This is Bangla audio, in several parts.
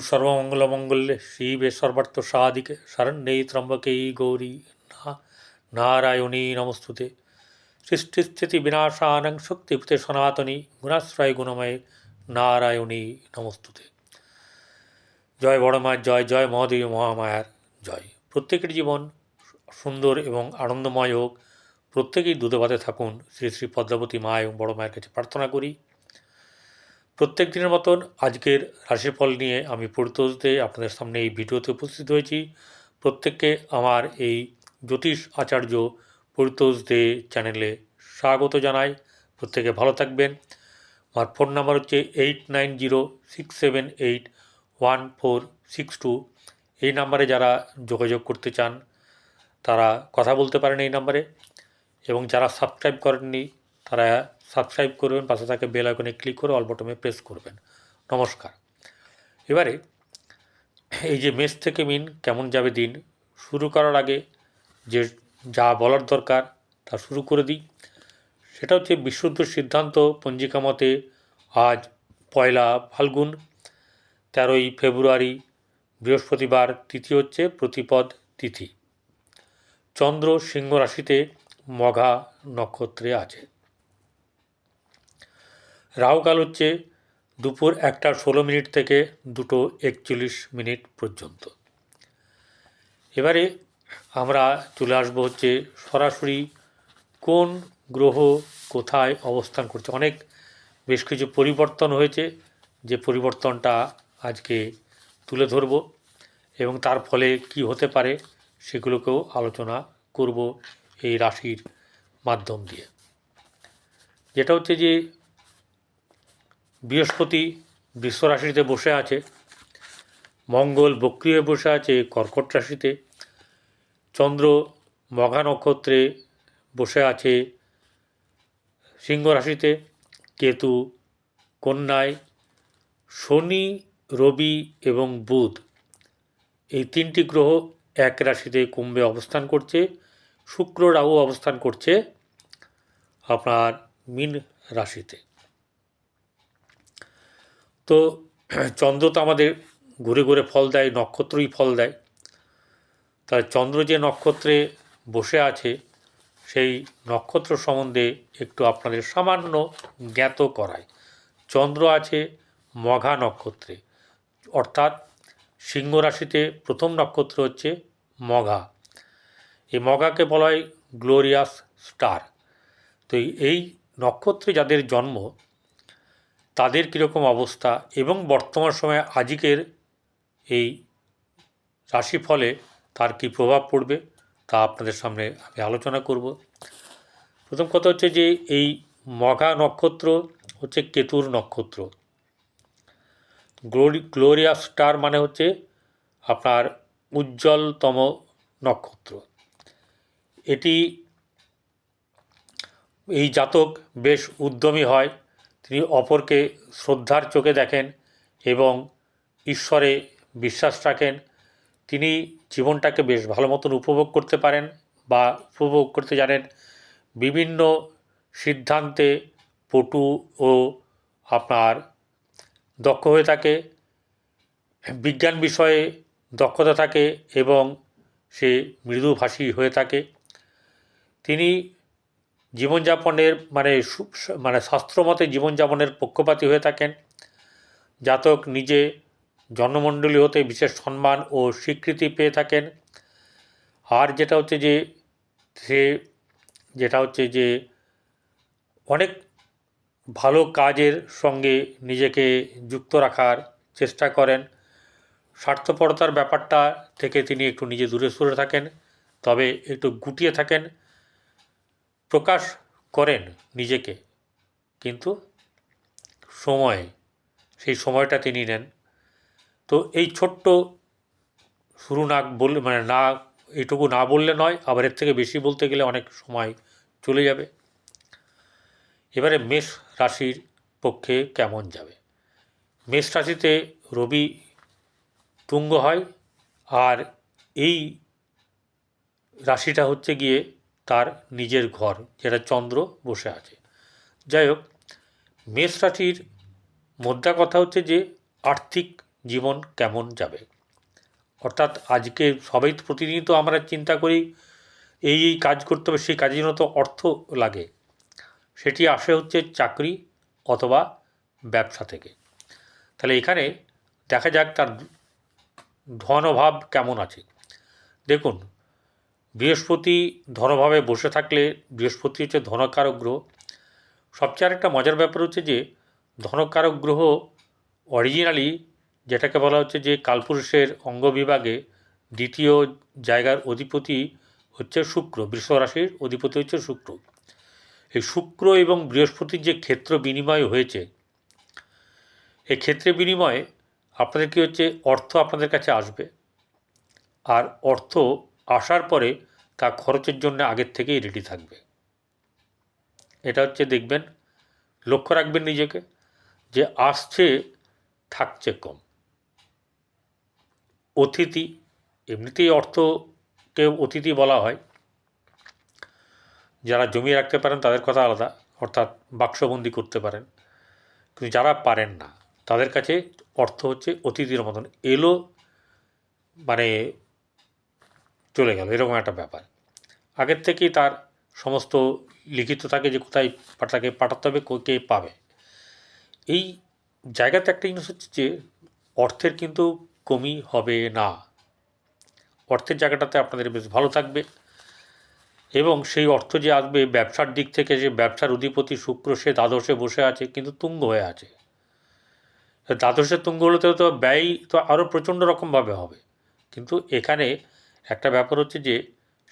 সর্বমঙ্গলমঙ্গলে শিবে সর্বার্থ সাধিকে শরণ্যে ত্রম্বকেই গৌরী। না, নারায়ণী নমস্তুতে। সৃষ্টিস্থিতি বিনাশানং শক্তিভূতে সনাতনী গুণাশ্রয় গুণময়ে নারায়ণী নমস্তুতে। জয় বড় মায়ের জয় জয় মহাদেবী মহামায়ার, জয়। প্রত্যেকের জীবন সুন্দর এবং আনন্দময় হোক। প্রত্যেকেই দুধে ভাতে থাকুন। শ্রী শ্রী পদ্মাবতী মা এবং বড় মায়ের কাছে প্রার্থনা করি। প্রত্যেক দিনের মতন আজকের রাশিফল নিয়ে আমি পরিতোষদে আপনাদের সামনে এই ভিডিওতে উপস্থিত হয়েছি। প্রত্যেককে আমার এই জ্যোতিষ আচার্য পরিতোষ দে চ্যানেলে স্বাগত জানাই। প্রত্যেকে ভালো থাকবেন। আমার ফোন নাম্বার হচ্ছে eight nine zero six seven eight one four six two. এই নাম্বারে যারা যোগাযোগ করতে চান, তারা কথা বলতে পারেন এই নাম্বারে। এবং যারা সাবস্ক্রাইব করেননি তারা সাবস্ক্রাইব করবেন, পাশে থাকে বেল আইকনে ক্লিক করে অল বটমে প্রেস করবেন। নমস্কার। এবারে এই যে মেষ থেকে মিন কেমন যাবে দিন, শুরু করার আগে যে যা বলার দরকার তা শুরু করে দিই। সেটা হচ্ছে বিশুদ্ধ সিদ্ধান্ত, পঞ্জিকা মতে আজ পয়লা ফাল্গুন, তেরোই ফেব্রুয়ারি, বৃহস্পতিবার, তিথি হচ্ছে প্রতিপদ তিথি। চন্দ্র সিংহ রাশিতে মঘা নক্ষত্রে আছে। রাহুকাল হচ্ছে দুপুর একটা ষোলো মিনিট থেকে দুটো একচল্লিশ মিনিট পর্যন্ত। এবারে আমরা চলে আসব হচ্ছে সরাসরি কোন গ্রহ কোথায় অবস্থান করছে। অনেক বেশ কিছু পরিবর্তন হয়েছে, যে পরিবর্তনটা আজকে তুলে ধরব এবং তার ফলে কি হতে পারে সেগুলোকেও আলোচনা করব এই রাশির মাধ্যম দিয়ে। যেটা হচ্ছে যে বৃহস্পতি বৃষ রাশিতে বসে আছে, মঙ্গল বক্রি বসে আছে, কর্কট রাশিতে, চন্দ্র মঘা নক্ষত্রে বসে আছে, সিংহ রাশিতে, কেতু, কন্যায়, শনি, রবি এবং বুধ। এই তিনটি গ্রহ এক রাশিতে কুম্ভে অবস্থান করছে, শুক্র রাহু অবস্থান করছে আপনার মিন রাশিতে। তো চন্দ্র তো আমাদের ঘুরে ঘুরে ফল দেয়, নক্ষত্রই ফল দেয়। তাই চন্দ্র যে নক্ষত্রে বসে আছে, সেই নক্ষত্র সম্বন্ধে একটু আপনাদের সামান্য জ্ঞাত করায় চন্দ্র আছে মঘা নক্ষত্রে, অর্থাৎ সিংহ রাশিতে প্রথম নক্ষত্র হচ্ছে মঘা। এই মঘাকে বলা হয় গ্লোরিয়াস স্টার। তো এই নক্ষত্রে যাদের জন্ম তাদের কীরকম অবস্থা এবং বর্তমান সময়ে আজিকের এই রাশিফলে তার কী প্রভাব পড়বে তা আপনাদের সামনে আমি আলোচনা করব। প্রথম কথা হচ্ছে যে এই মঘা নক্ষত্র হচ্ছে কেতুর নক্ষত্র। গ্লোরি, গ্লোরিয়া স্টার মানে হচ্ছে আপনার উজ্জ্বলতম নক্ষত্র। এটি এই জাতক বেশ উদ্যমী হয়। তিনি অপরকে শ্রদ্ধার চোখে দেখেন এবং ঈশ্বরে বিশ্বাস রাখেন। তিনি জীবনটাকে বেশ ভালো মতন উপভোগ করতে পারেন বা উপভোগ করতে জানেন। বিভিন্ন সিদ্ধান্তে পটু ও আপনার দক্ষ হয়ে থাকে, বিজ্ঞান বিষয়ে দক্ষতা থাকে এবং সে মৃদুভাষী হয়ে থাকে। তিনি জীবনযাপনের মানে মানে শাস্ত্রমতে জীবনযাপনের পক্ষপাতী হয়ে থাকেন। জাতক নিজে জন্মমণ্ডলী হতে বিশেষ সম্মান ও স্বীকৃতি পেয়ে থাকেন। আর যেটা হচ্ছে যে, সে যেটা হচ্ছে যে, অনেক ভালো কাজের সঙ্গে নিজেকে যুক্ত রাখার চেষ্টা করেন। স্বার্থপরতার ব্যাপারটা থেকে তিনি একটু নিজে দূরে সরে থাকেন, তবে একটু গুটিয়ে থাকেন। প্রকাশ করেন নিজেকে। কিন্তু সময়ে, সেই সময়টা তিনি নেন। তো এই ছোট্ট শুরু না বললে মানে না, এটুকু না বললে নয়, আবার এর থেকে বেশি বলতে গেলে অনেক সময় চলে যাবে। এবারে মেষ রাশির পক্ষে কেমন যাবে? মেষ রাশিতে রবি তুঙ্গ হয়, আর এই রাশিটা হচ্ছে গিয়ে তার নিজের ঘর, যেটা চন্দ্র বসে আছে। যাই হোক, মেষ রাশির মোদ্দা কথা হচ্ছে যে, আর্থিক জীবন কেমন যাবে? অর্থাৎ আজকে সবাই তো প্রতিদিনই তো আমরা চিন্তা করি, এই এই কাজ করতে হবে, সেই কাজের জন্য তো অর্থ লাগে। সেটি আসে হচ্ছে চাকরি অথবা ব্যবসা থেকে। তাহলে এখানে দেখা যাক তার ধন অভাব কেমন আছে। দেখুন বৃহস্পতি ধনভাবে বসে থাকলে বৃহস্পতি হচ্ছে ধনকারক গ্রহ। সবচেয়ে আরেকটা মজার ব্যাপার হচ্ছে যে, ধনকারক গ্রহ অরিজিনালি যেটাকে বলা হচ্ছে যে কালপুরুষের অঙ্গ বিভাগে দ্বিতীয় জায়গার অধিপতি হচ্ছে শুক্র, বৃষ রাশির অধিপতি হচ্ছে শুক্র। এই শুক্র এবং বৃহস্পতির যে ক্ষেত্র বিনিময় হয়েছে, এই ক্ষেত্রে বিনিময়ে আপনাদের কী হচ্ছে, অর্থ আপনাদের কাছে আসবে। আর অর্থ আসার পরে তা খরচের জন্য আগের থেকেই রেডি থাকবে। এটা হচ্ছে দেখবেন, লক্ষ্য রাখবেন নিজেকে যে আসছে, থাকছে কম। অতিথি, এমনিতেই অর্থকে অতিথি বলা হয়। যারা জমিয়ে রাখতে পারেন তাদের কথা আলাদা, অর্থাৎ বাক্সবন্দি করতে পারেন। কিন্তু যারা পারেন না, তাদের কাছে অর্থ হচ্ছে অতিথির মতন। এলো মানে চলে গেল, এরকম একটা ব্যাপার। আগের থেকেই তার সমস্ত লিখিত থাকে যে কোথায় তাকে পাঠাতে হবে, কো- পাবে। এই জায়গাতে একটা জিনিস হচ্ছে যে, অর্থের কিন্তু কমি হবে না। অর্থের জায়গাটাতে আপনাদের বেশ ভালো থাকবে এবং সেই অর্থ যে আসবে, ব্যবসার দিক থেকে যে ব্যবসার অধিপতি শুক্র, সে দ্বাদশে বসে আছে, কিন্তু তুঙ্গ হয়ে আছে। দ্বাদশে তুঙ্গ হলে তো ব্যয় তো আরও প্রচণ্ড রকমভাবে হবে। কিন্তু এখানে একটা ব্যাপার হচ্ছে যে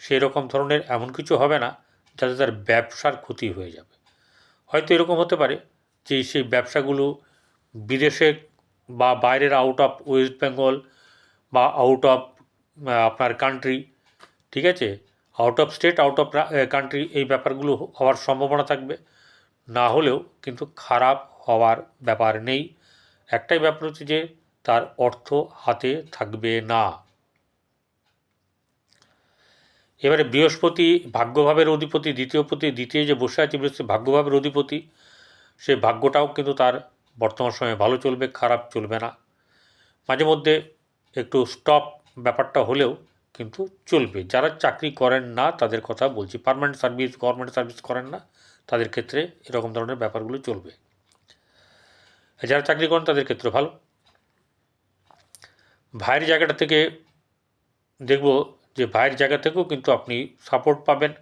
সেই রকম ধরনের এমন কিছু হবে না যাতে তার ব্যবসার ক্ষতি হয়ে যাবে। হয়তো এরকম হতে পারে যে, সেই ব্যবসাগুলো বিদেশে বা বাইরের আউট অফ ওয়েস্ট বেঙ্গল বা আউট অফ আপনার কান্ট্রি ঠিক আছে? Out of state out of country এই ব্যাপারগুলো হওয়ার সম্ভাবনা থাকবে। না হলেও কিন্তু খারাপ হওয়ার ব্যাপার নেই। একটাই ব্যাপার হচ্ছে যে, তার অর্থ হাতে থাকবে না। এবারে বৃহস্পতি ভাগ্যভাবের অধিপতি, দ্বিতীয় পতি, দ্বিতীয় যে বসে আছে বৃহস্পতি ভাগ্যভাবের অধিপতি, সে ভাগ্যটাও কিন্তু তার বর্তমান সময়ে ভালো চলবে, খারাপ চলবে না। মাঝে মধ্যে একটু স্টপ ব্যাপারটা হলেও কিন্তু চলবে। যারা চাকরি করেন না, তাদের কথা বলছি। পারমানেন্ট সার্ভিস গভর্নমেন্ট সার্ভিস করেন না, তাদের ক্ষেত্রে এরকম ধরনের ব্যাপারগুলো চলবে। যারা চাকরি করেন, তাদের ক্ষেত্রে ভালো। ভাইয়ের জায়গাটা থেকে দেখব যে ভাইয়ের জায়গা থেকেও কিন্তু আপনি সাপোর্ট পাবেন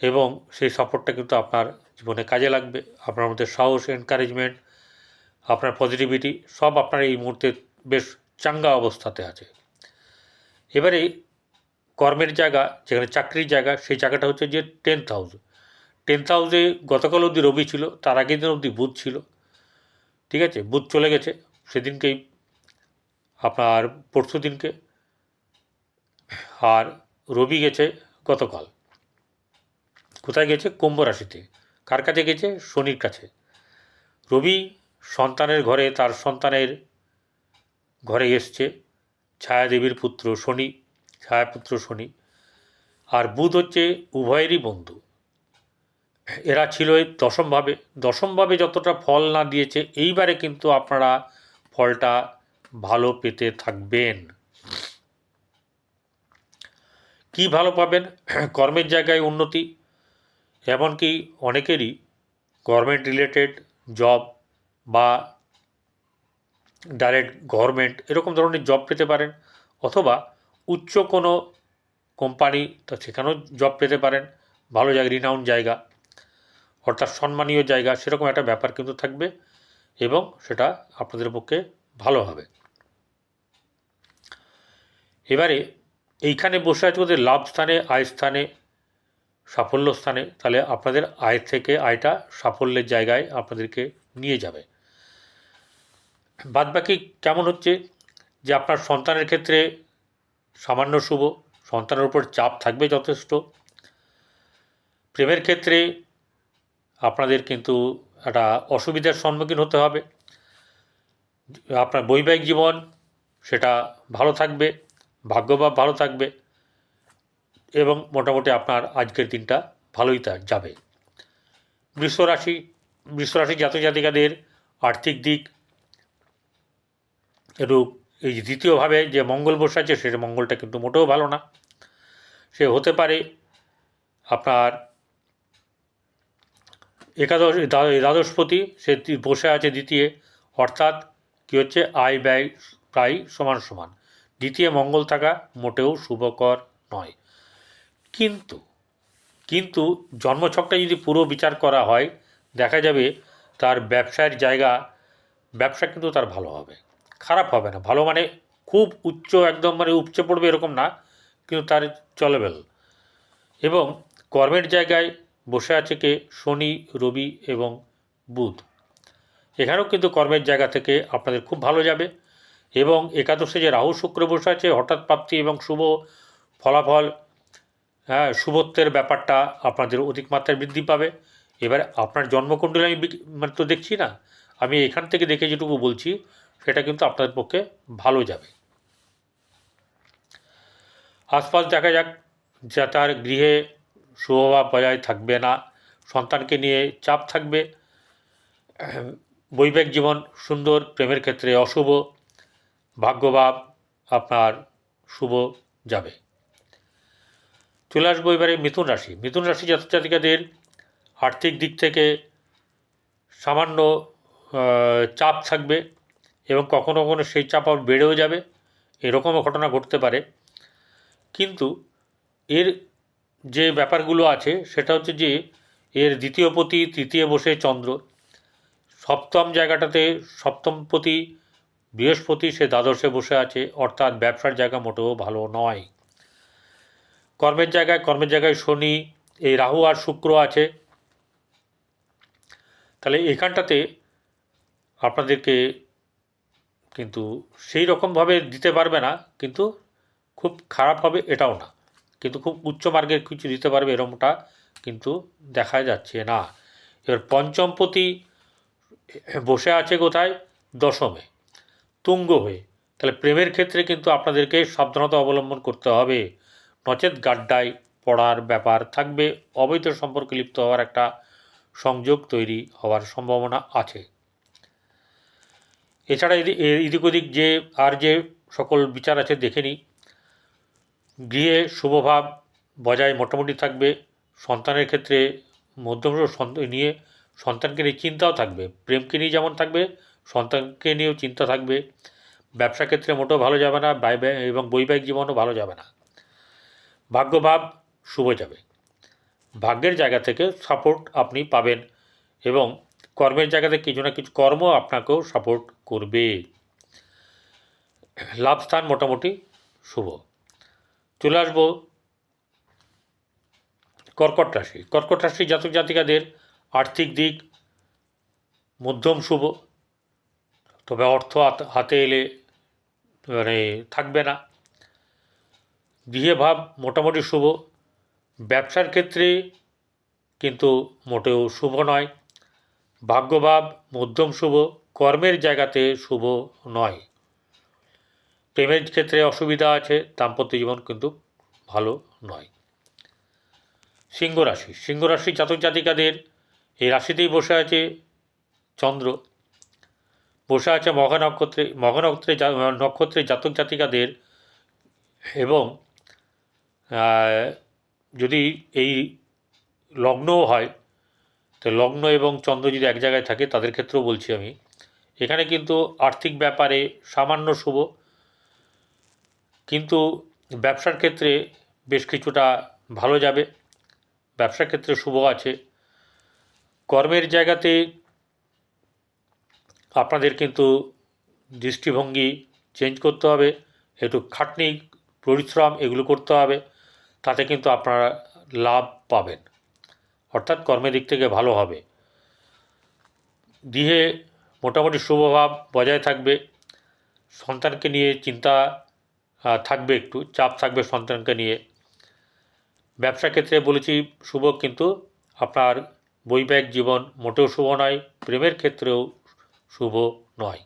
এবং সেই সাপোর্টটা কিন্তু আপনার জীবনে কাজে লাগবে। আপনার মধ্যে সাহস এনকারেজমেন্ট আপনার পজিটিভিটি সব আপনার এই মুহূর্তে বেশ চাঙ্গা অবস্থাতে আছে। এবারে কর্মের জায়গা, যেখানে চাকরির জায়গা, সেই জায়গাটা হচ্ছে যে টেন্থ হাউস টেন্থ হাউসে গতকাল অবধি রবি ছিল, তার আগের দিন অবধি বুধ ছিল। ঠিক আছে? বুধ চলে গেছে, সেদিনকেই আপনার পরশু দিনকে আর রবি গেছে গতকাল কোথায় গেছে? কুম্ভ রাশিতে। কার কাছে গেছে? শনির কাছে। রবি সন্তানের ঘরে, তার সন্তানের ঘরে এসছে। ছায়াদেবীর পুত্র শনি, ছায়াপুত্র শনি। আর বুধ হচ্ছে উভয়েরই বন্ধু। এরা ছিল দশমভাবে দশমভাবে যতটা ফল না দিয়েছে, এইবারে কিন্তু আপনারা ফলটা ভালো পেতে থাকবেন। কি ভালো পাবেন? কর্মের জায়গায় উন্নতি। এমনকি অনেকেরই গভর্নমেন্ট রিলেটেড জব বা ডাইরেক্ট গভর্নমেন্ট এরকম ধরনের জব পেতে পারেন অথবা উচ্চ কোনো কোম্পানি তা সেখানেও জব পেতে পারেন। ভালো জায়গা রিনাউন্ড জায়গা, অর্থাৎ সম্মানীয় জায়গা, সেরকম একটা ব্যাপার কিন্তু থাকবে এবং সেটা আপনাদের পক্ষে ভালো হবে। এবারে এইখানে বসে আছে ওদের লাভ স্থানে, আয় স্থানে, সাফল্য স্থানে, তাহলে আপনাদের আয় থেকে আয়টা সাফল্যের জায়গায় আপনাদেরকে নিয়ে যাবে। বাদবাকি কেমন হচ্ছে? যে আপনার সন্তানের ক্ষেত্রে সামান্য শুভ, সন্তানের উপর চাপ থাকবে যথেষ্ট। প্রেমের ক্ষেত্রে আপনাদের কিন্তু একটা অসুবিধার সম্মুখীন হতে হবে। আপনার বৈবাহিক জীবন সেটা ভালো থাকবে। ভাগ্যভাব ভালো থাকবে এবং মোটামুটি আপনার আজকের দিনটা ভালোই যাবে। বৃষরাশি বৃষরাশি জাতক জাতিকাদের আর্থিক দিক একটু এই দ্বিতীয়ভাবে যে মঙ্গল বসে আছে, সেটা মঙ্গলটা কিন্তু মোটেও ভালো না। সে হতে পারে আপনার একাদশ দ্বা- দ্বাদশপতি, সে বসে আছে দ্বিতীয়, অর্থাৎ কী হচ্ছে? আয় ব্যয় প্রায় সমান সমান। দ্বিতীয় মঙ্গল থাকা মোটেও শুভকর নয়। কিন্তু কিন্তু জন্মছকটা যদি পুরো বিচার করা হয়, দেখা যাবে তার ব্যবসায়ের জায়গা, ব্যবসা কিন্তু তার ভালো হবে। খারাপ হবে না। ভালো মানে খুব উচ্চ, একদম মানে উপচে পড়বে এরকম না, কিন্তু তার চলেবেল। এবং কর্মের জায়গায় বসে আছে কে? শনি, রবি এবং বুধ। এখানেও কিন্তু কর্মের জায়গা থেকে আপনাদের খুব ভালো যাবে। এবং একাদশে যে রাহু শুক্র বসে আছে, হঠাৎ প্রাপ্তি এবং শুভ ফলাফল হ্যাঁ শুভত্বের ব্যাপারটা আপনাদের অধিক মাত্রায় বৃদ্ধি পাবে। এবারে আপনার জন্মকুণ্ডলী আমি মানে তো দেখছি না, আমি এখান থেকে দেখে যেটুকু বলছি, সেটা কিন্তু আপনাদের পক্ষে ভালো যাবে। আশপাশ দেখা যাক, যা তার গৃহে শুভভাব বজায় থাকবে না, সন্তানকে নিয়ে চাপ থাকবে। বৈবাহিক জীবন সুন্দর, প্রেমের ক্ষেত্রে অশুভ ভাগ্যভাব আপনার শুভ যাবে। চলে আসব এবারে মিথুন রাশি। মিথুন রাশি জাতক জাতিকাদের আর্থিক দিক থেকে সামান্য চাপ থাকবে এবং কখনো কখনো সেই চাপ আবার বেড়েও যাবে। এরকমও ঘটনা ঘটতে পারে। কিন্তু এর যে ব্যাপারগুলো আছে, সেটা হচ্ছে যে এর দ্বিতীয় পতি, তৃতীয় বসে চন্দ্র। সপ্তম জায়গাটাতে সপ্তমপতি বৃহস্পতি সে দ্বাদশে বসে আছে, অর্থাৎ ব্যবসার জায়গা মোটেও ভালো নয়। কর্মের জায়গায় কর্মের জায়গায় শনি, এই রাহু আর শুক্র আছে। তাহলে এখানটাতে আপনাদেরকে কিন্তু সেই রকমভাবে দিতে পারবে না, কিন্তু খুব খারাপ হবে এটাও না। কিন্তু খুব উচ্চ মার্গের কিছু দিতে পারবে এরকমটা কিন্তু দেখা যাচ্ছে না। এবার পঞ্চমপতি বসে আছে কোথায়? দশমে। তুঙ্গ হয়ে। তাহলে প্রেমের ক্ষেত্রে কিন্তু আপনাদেরকে সাবধানতা অবলম্বন করতে হবে। নচেত গাড্ডায় পড়ার ব্যাপার থাকবে। অবৈধ সম্পর্কে লিপ্ত হওয়ার একটা সংযোগ তৈরি হওয়ার সম্ভাবনা আছে। এছাড়া এদিক ওদিক যে, আর যে সকল বিচার আছে দেখে নিই। গৃহে শুভভাব বজায় মোটামুটি থাকবে। সন্তানের ক্ষেত্রে মধ্যম নিয়ে সন্তানকে নিয়ে চিন্তাও থাকবে। প্রেমকে নিয়ে যেমন থাকবে সন্তানকে নিয়েও চিন্তা থাকবে। ব্যবসা ক্ষেত্রে মোটেও ভালো যাবে না এবং বৈবাহিক জীবনও ভালো যাবে না। ভাগ্যভাব শুভ যাবে। ভাগ্যের জায়গা থেকে সাপোর্ট আপনি পাবেন এবং কর্মের জায়গাতে কিছু না কিছু কর্ম আপনাকেও সাপোর্ট করবে। লাভ স্থান মোটামুটি শুভ। চলে আসব কর্কট রাশি। কর্কট রাশি জাতক জাতিকাদের আর্থিক দিক, মধ্যম শুভ তবে অর্থ হাতে এলে মানে থাকবে না। গৃহে ভাব মোটামুটি শুভ। ব্যবসার ক্ষেত্রে কিন্তু মোটেও শুভ নয়। ভাগ্যভাব মধ্যম শুভ, কর্মের জায়গাতে শুভ নয়। প্রেমের ক্ষেত্রে অসুবিধা আছে, দাম্পত্য জীবন কিন্তু ভালো নয়। সিংহ রাশি রাশি জাতক জাতিকাদের এই রাশিতেই বসে আছে চন্দ্র। বসে আছে মঘা নক্ষত্রে মঘা নক্ষত্রে জা- নক্ষত্রে জাতক জাতিকাদের এবং যদি এই লগ্নও হয়, তো লগ্ন এবং চন্দ্র যদি এক জায়গায় থাকে, তাদের ক্ষেত্রেও বলছি আমি। এখানে কিন্তু আর্থিক ব্যাপারে সামান্য শুভ, কিন্তু ব্যবসার ক্ষেত্রে বেশ কিছুটা ভালো যাবে। ব্যবসার ক্ষেত্রে শুভ আছে। কর্মের জায়গাতে আপনাদের কিন্তু দৃষ্টিভঙ্গি চেঞ্জ করতে হবে, একটু খাটনি, পরিশ্রম এগুলো করতে হবে, তাতে কিন্তু আপনারা লাভ পাবেন। অর্থাৎ কর্মের দিক থেকে ভালো হবে। গৃহে মোটামুটি শুভভাব বজায় থাকবে, সন্তানকে নিয়ে চিন্তা থাকবে একটু, চাপ থাকবে সন্তানকে নিয়ে। ব্যবসা ক্ষেত্রে বলেছি শুভ, কিন্তু আপনার বৈবাহিক জীবন মোটেও শুভ নয়, প্রেমের ক্ষেত্রেও শুভ নয়।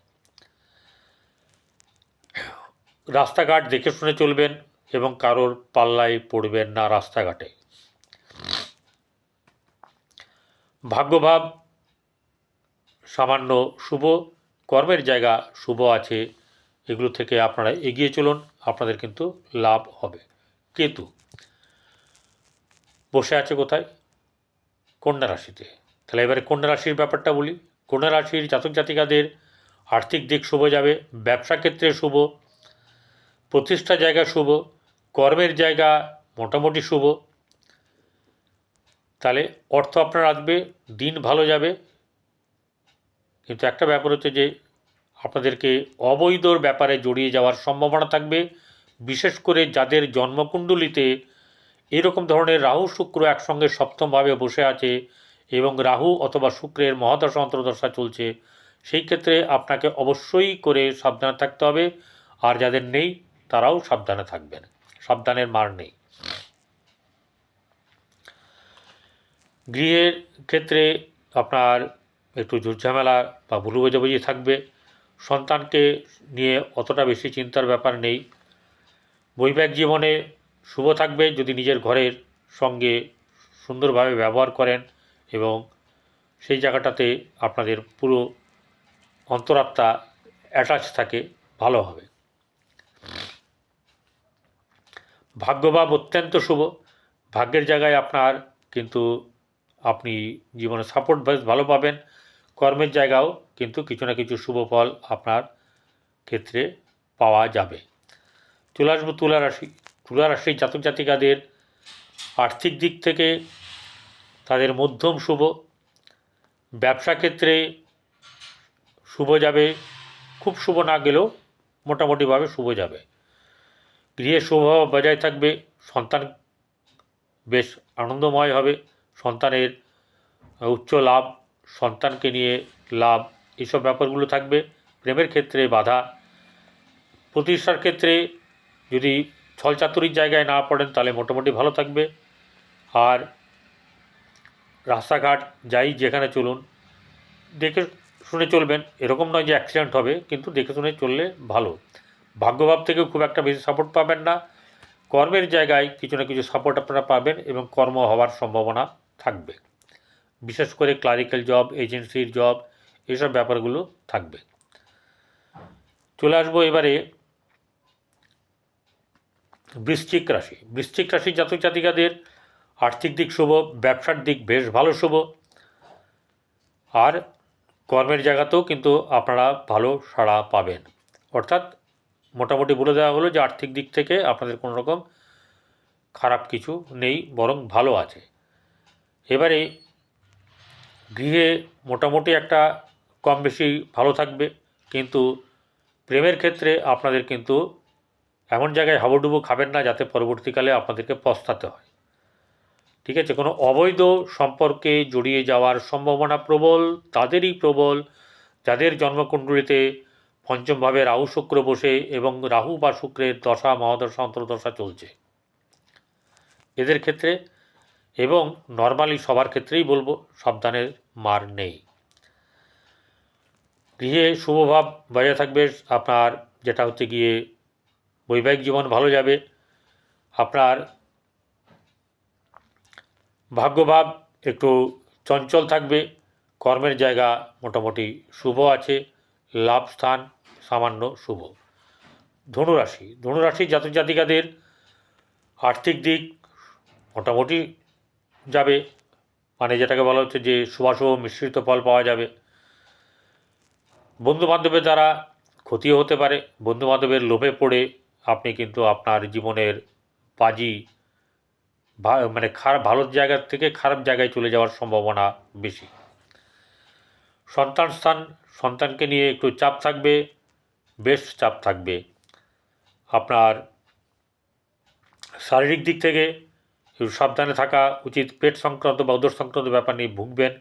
রাস্তাঘাট দেখে শুনে চলবেন এবং কারোর পাল্লায় পড়বেন না রাস্তাঘাটে। ভাগ্যভাব সামান্য শুভ, কর্মের জায়গা শুভ আছে, এগুলো থেকে আপনারা এগিয়ে চলুন, আপনাদের কিন্তু লাভ হবে। কেতু, বসে আছে কোথায়? কন্যা রাশিতে। তাহলে এবারে কন্যা রাশির ব্যাপারটা বলি। কন্যা রাশির জাতক জাতিকাদের আর্থিক দিক শুভ যাবে, ব্যবসা ক্ষেত্রে শুভ, প্রতিষ্ঠা জায়গা শুভ, কর্মের জায়গা মোটামুটি শুভ। তাহলে অর্থ আপনার আসবে, দিন ভালো যাবে। কিন্তু একটা ব্যাপার হচ্ছে যে আপনাদেরকে অবৈধর ব্যাপারে জড়িয়ে যাওয়ার সম্ভাবনা থাকবে, বিশেষ করে যাদের জন্মকুণ্ডলিতে এরকম ধরনের রাহু শুক্র একসঙ্গে সপ্তমভাবে বসে আছে এবং রাহু অথবা শুক্রের মহাদশা অন্তর্দশা চলছে, সেই ক্ষেত্রে আপনাকে অবশ্যই করে সাবধানে থাকতে হবে। আর যাদের নেই, তারাও সাবধানে থাকবেন। সাবধানের মার নেই। গৃহের ক্ষেত্রে আপনার একটু ঝুটঝামেলা বা ভুলু বোঝাবুঝি থাকবে। সন্তানকে নিয়ে অতটা বেশি চিন্তার ব্যাপার নেই। বৈবাহিক জীবনে শুভ থাকবে যদি নিজের ঘরের সঙ্গে সুন্দরভাবে ব্যবহার করেন। এবং সেই জায়গাটাতে আপনাদের পুরো অন্তরাত্মা অ্যাটাচ থাকে, ভালো হবে। ভাগ্যভাব অত্যন্ত শুভ। ভাগ্যের জায়গায় আপনার কিন্তু আপনি জীবনে সাপোর্ট বেশ ভালো পাবেন। কর্মের জায়গাও কিন্তু কিছু না কিছু শুভ ফল আপনার ক্ষেত্রে পাওয়া যাবে। চলে আসব তুলা রাশি তুলা জাতক জাতিকাদের আর্থিক দিক থেকে তাদের মধ্যম শুভ। ব্যবসা ক্ষেত্রে শুভ যাবে, খুব শুভ না গেলেও মোটামুটিভাবে শুভ যাবে। গৃহে শুভ বজায় থাকবে, সন্তান বেশ আনন্দময় হবে, সন্তানের উচ্চ লাভ, সন্তানকে নিয়ে লাভ এইসব ব্যাপারগুলো থাকবে। প্রেমের ক্ষেত্রে বাধা। প্রতিষ্ঠার ক্ষেত্রে যদি ছলচাতুরির জায়গায় না পড়েন, তাহলে মোটামুটি ভালো থাকবে। আর রাস্তাঘাট যাই যেখানে চলুন, দেখে শুনে চলবেন। এরকম নয় যে অ্যাক্সিডেন্ট হবে, কিন্তু দেখে শুনে চললে ভালো। ভাগ্যভাব থেকেও খুব একটা বেশি সাপোর্ট পাবেন না। কর্মের জায়গায় কিছু না কিছু সাপোর্ট আপনারা পাবেন এবং কর্ম হওয়ার সম্ভাবনা থাকবে। বিশেষ করে ক্লারিক্যাল জব এজেন্সির জব এসব ব্যাপারগুলো থাকবে। চলে আসব এবারে বৃশ্চিক রাশি। বৃশ্চিক রাশির জাতক জাতিকাদের আর্থিক দিক শুভ, ব্যবসার দিক বেশ ভালো শুভ। আর কর্মের জায়গাতেও কিন্তু আপনারা ভালো সাড়া পাবেন। অর্থাৎ মোটামুটি বলে দেওয়া হলো যে আর্থিক দিক থেকে আপনাদের কোনো রকম খারাপ কিছু নেই, বরং ভালো আছে। এবারে গৃহে মোটামুটি একটা কম বেশি ভালো থাকবে, কিন্তু প্রেমের ক্ষেত্রে আপনাদের কিন্তু এমন জায়গায় হাবুডুবু খাবেন না, যাতে পরবর্তীকালে আপনাদেরকে পস্তাতে হয়। ঠিক আছে? কোনো অবৈধ সম্পর্কে জড়িয়ে যাওয়ার সম্ভাবনা প্রবল, তাদেরই প্রবল, যাদের জন্মকুণ্ডলিতে পঞ্চমভাবে রাহু শুক্র বসে এবং রাহু বা শুক্রের দশা, মহাদশা, অন্তর্দশা চলছে। এদের ক্ষেত্রে এবং নর্মালি সবার ক্ষেত্রেই বলব সাবধানের মার নেই। গৃহে শুভভাব বজায় থাকবে, আপনার যেটা হচ্ছে গিয়ে বৈবাহিক জীবন ভালো যাবে, আপনার ভাগ্যভাব একটু চঞ্চল থাকবে। কর্মের জায়গা মোটামুটি শুভ আছে, লাভ স্থান সামান্য শুভ। ধনুরাশি ধনুরাশি জাতক জাতিকাদের আর্থিক দিক মোটামুটি যাবে। মানে যেটাকে বলা হচ্ছে যে শুভাশুভ মিশ্রিত ফল পাওয়া যাবে। বন্ধুবান্ধবের দ্বারা ক্ষতিও হতে পারে। বন্ধুবান্ধবের লোভে পড়ে আপনি কিন্তু আপনার জীবনের ভা- মানে খারাপ ভালো জায়গার থেকে খারাপ জায়গায় চলে যাওয়ার সম্ভাবনা বেশি। সন্তান স্থান, সন্তানকে নিয়ে একটু চাপ থাকবে, বেশ চাপ থাকবে। আপনার শারীরিক দিক থেকে সাবধানে থাকা উচিত। পেট সংক্রান্ত বা উদর সংক্রান্ত ব্যাপার নিয়ে ভুগবেন।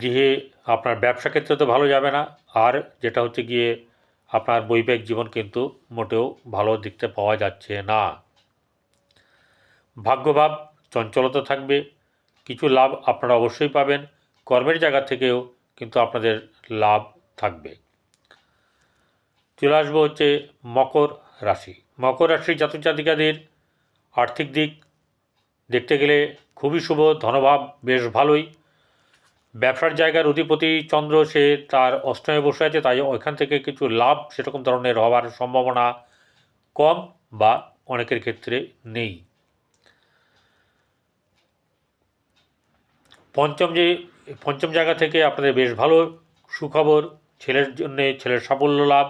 গৃহে আপনার ব্যবসা ক্ষেত্রে তো ভালো যাবে না। আর যেটা হচ্ছে গিয়ে আপনার বৈবাহিক জীবন কিন্তু মোটেও ভালো দেখতে পাওয়া যাচ্ছে না। ভাগ্যভাব চঞ্চলতা থাকবে। কিছু লাভ আপনারা অবশ্যই পাবেন। কর্মের জায়গা থেকেও কিন্তু আপনাদের লাভ থাকবে। চলে আসব হচ্ছে মকর রাশি। মকর রাশির জাতক জাতিকাদের আর্থিক দিক দেখতে গেলে খুবই শুভ, ধনভাব বেশ ভালোই। ব্যবসার জায়গার অধিপতি চন্দ্র, সে তার অষ্টমে বসে আছে, তাই ওইখান থেকে কিছু লাভ সেরকম ধরনের হওয়ার সম্ভাবনা কম বা অনেকের ক্ষেত্রে নেই। পঞ্চম যে, পঞ্চম জায়গা থেকে আপনাদের বেশ ভালো সুখবর, ছেলের জন্যে ছেলের সাফল্য লাভ,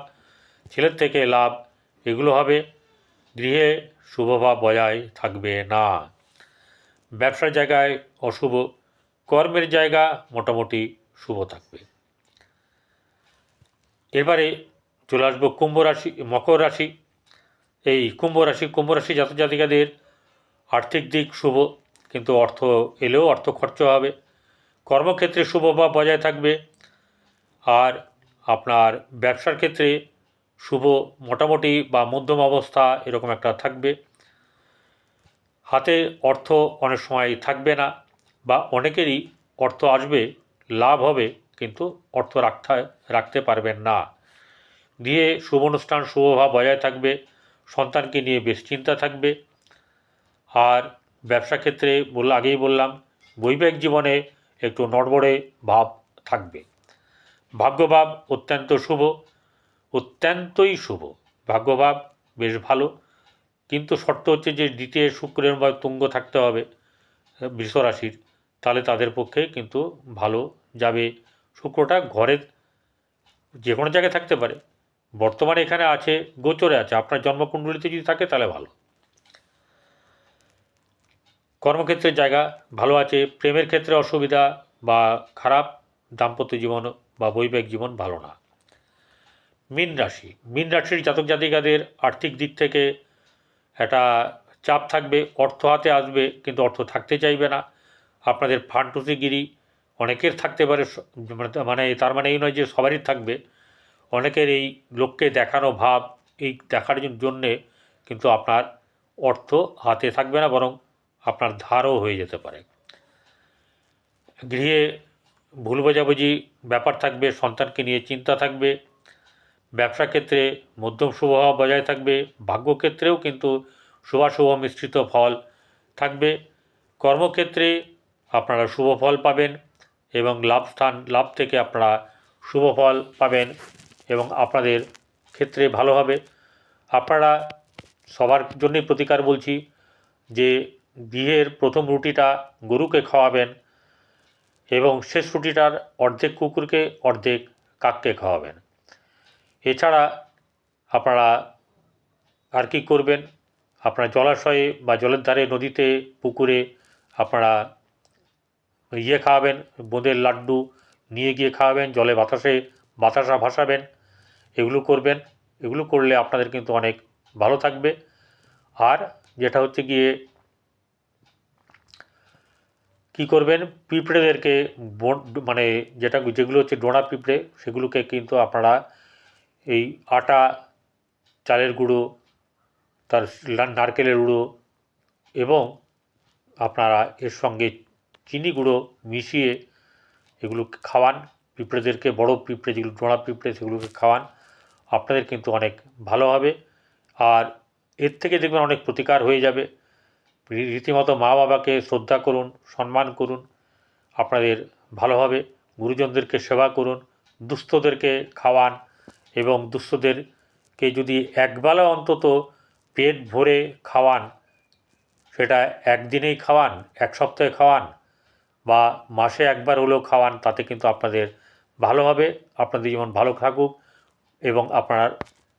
ছেলের থেকে লাভ, এগুলো হবে। গৃহে শুভভাব বজায় থাকবে না। ব্যবসার জায়গায় অশুভ, কর্মের জায়গা মোটামুটি শুভ থাকবে। এবারে চলে আসব কুম্ভ রাশি, মকর রাশি। এই কুম্ভ রাশি কুম্ভ রাশি জাতক জাতিকাদের আর্থিক দিক শুভ কিন্তু অর্থ এলেও অর্থ খরচ হবে। কর্মক্ষেত্রে শুভভাব বজায় থাকবে। আর আপনার ব্যবসার ক্ষেত্রে শুভ মোটামুটি বা মধ্যম অবস্থা এরকম একটা থাকবে। হাতে অর্থ অনেক সময় থাকবে না বা অনেকেরই অর্থ আসবে, লাভ হবে, কিন্তু অর্থ রাখতে রাখতে পারবেন না। দিয়ে শুভ অনুষ্ঠান শুভভাব বজায় থাকবে। সন্তানকে নিয়ে বেশ চিন্তা থাকবে। আর ব্যবসা ক্ষেত্রে বল আগেই বললাম, বৈবাহিক জীবনে একটু নড়বড়ে ভাব থাকবে। ভাগ্যভাব অত্যন্ত শুভ, অত্যন্তই শুভ। ভাগ্যভাব বেশ ভালো, কিন্তু শর্ত হচ্ছে যে দ্বিতীয় শুক্রের বা তুঙ্গ থাকতে হবে বৃষ রাশির, তাহলে তাদের পক্ষে কিন্তু ভালো যাবে। শুক্রটা ঘরের যে কোনো জায়গায় থাকতে পারে, বর্তমানে এখানে আছে, গোচরে আছে, আপনার জন্মকুণ্ডলিতে যদি থাকে তাহলে ভালো। কর্মক্ষেত্রের জায়গা ভালো আছে, প্রেমের ক্ষেত্রে অসুবিধা বা খারাপ, দাম্পত্য জীবন বা বৈবাহিক জীবন ভালো না। মীন রাশি, মীন রাশির জাতক জাতিকাদের আর্থিক দিক থেকে একটা চাপ থাকবে, অর্থ হাতে আসবে কিন্তু অর্থ থাকতে চাইবে না। আপনাদের ফান্টুসিগিরি অনেকের থাকতে পারে মানে- তার মানে এই নয় যে সবারই থাকবে। অনেকের এই লোককে দেখানো ভাব, এই দেখার জন- জন্যে কিন্তু আপনার অর্থ হাতে থাকবে না, বরং আপনার ধারও হয়ে যেতে পারে। গৃহে ভুল বোঝাবুঝি, ব্যাপার থাকবে, সন্তানকে নিয়ে চিন্তা থাকবে, ব্যবসা ক্ষেত্রে মধ্যম শুভভাব বজায় থাকবে ভাগ্যক্ষেত্রেও কিন্তু শুভাশুভ মিশ্রিত ফল থাকবে। কর্মক্ষেত্রে আপনারা শুভ ফল পাবেন এবং লাভ স্থান, লাভ থেকে আপনারা শুভ ফল পাবেন এবং আপনাদের ক্ষেত্রে ভালো হবে। আপনারা সবার জন্যই প্রতিকার বলছি যে বিয়ের প্রথম রুটিটা গরুকে খাওয়াবেন এবং শেষ রুটিটার অর্ধেক কুকুরকে, অর্ধেক কাককে খাওয়াবেন। এছাড়া আপনারা আর কি করবেন? আপনারা জলাশয়ে বা জলের ধারে, নদীতে, পুকুরে আপনারা ইয়ে খাওয়াবেন, বোঁদের লাড্ডু নিয়ে গিয়ে খাওয়াবেন, জলে বাতাসে বাতাসা ভাসাবেন, এগুলো করবেন। এগুলো করলে আপনাদের কিন্তু অনেক ভালো থাকবে। আর যেটা হচ্ছে গিয়ে কি করবেন? পিঁপড়েদেরকে মানে যেটা যেগুলো হচ্ছে ডোনা পিঁপড়ে, সেগুলোকে কিন্তু আপনারা এই আটা, চালের গুঁড়ো, তার নারকেলের গুঁড়ো এবং আপনারা এর সঙ্গে চিনি গুঁড়ো মিশিয়ে এগুলো খাওয়ান। পিঁপড়েদেরকে, বড় পিঁপড়ে যেগুলো, ডোনা পিঁপড়ে, সেগুলোকে খাওয়ান। আপনাদের কিন্তু অনেক ভালো হবে। আর এর থেকে দেখবেন অনেক প্রতিকার হয়ে যাবে। রীতিমতো মা বাবাকে শ্রদ্ধা করুন, সম্মান করুন, আপনাদের ভালোভাবে গুরুজনদেরকে সেবা করুন, দুস্থদেরকে খাওয়ান এবং দুস্থদেরকে যদি একবেলা অন্তত পেট ভরে খাওয়ান, সেটা একদিনেই খাওয়ান, এক সপ্তাহে খাওয়ান বা মাসে একবার হলেও খাওয়ান, তাতে কিন্তু আপনাদের ভালো হবে আপনাদের জীবন ভালো থাকুক এবং আপনার